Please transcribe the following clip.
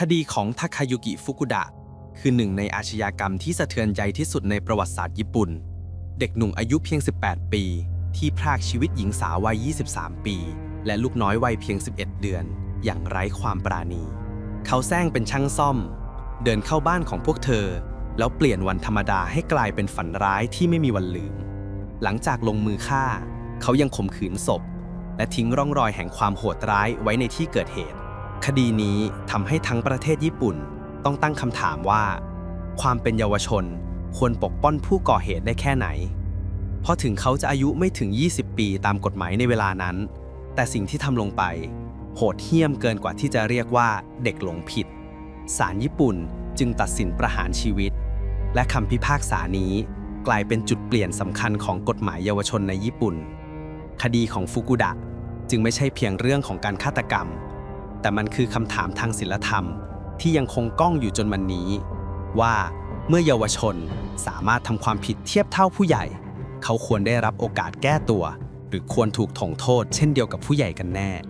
คดีของทาคายุกิฟุกุดะ คือหนึ่งในอาชญากรรมที่สะเทือนใจที่สุดในประวัติศาสตร์ญี่ปุ่น เด็กหนุ่มอายุเพียง 18 ปี ที่พรากชีวิตหญิงสาววัย 23 ปี และลูกน้อยวัยเพียง 11 เดือน อย่างไร้ความปราณี เขาแซงเป็นช่างซ่อม เดินเข้าบ้านของพวกเธอ แล้วเปลี่ยนวันธรรมดาให้กลายเป็นฝันร้ายที่ไม่มีวันลืม หลังจากลงมือฆ่า เขายังข่มขืนศพ และทิ้งร่องรอยแห่งความโหดร้ายไว้ในที่เกิดเหตุ คดีนี้ทำให้ทั้งประเทศญี่ปุ่นต้องตั้งคำถามว่า ความเป็นเยาวชนควรปกป้องผู้ก่อเหตุได้แค่ไหน เพราะถึงเขาจะอายุไม่ถึง 20 ปีตามกฎหมายในเวลานั้น แต่สิ่งที่ทำลงไป โหดเหี้ยมเกินกว่าที่จะเรียกว่าเด็กหลงผิด ศาลญี่ปุ่นจึงตัดสินประหารชีวิต และคำพิพากษานี้กลายเป็นจุดเปลี่ยนสำคัญของกฎหมายเยาวชนในญี่ปุ่น คดีของฟุกุดะจึงไม่ใช่เพียงเรื่องของการฆาตกรรม แต่มันคือคำถามทางศิลธรรม ที่ยังคงก้องอยู่จนวันนี้ ว่าเมื่อเยาวชนสามารถทำความผิดเทียบเท่าผู้ใหญ่ เขาควรได้รับโอกาสแก้ตัว หรือควรถูกถ่งโทษเช่นเดียวกับผู้ใหญ่กันแน่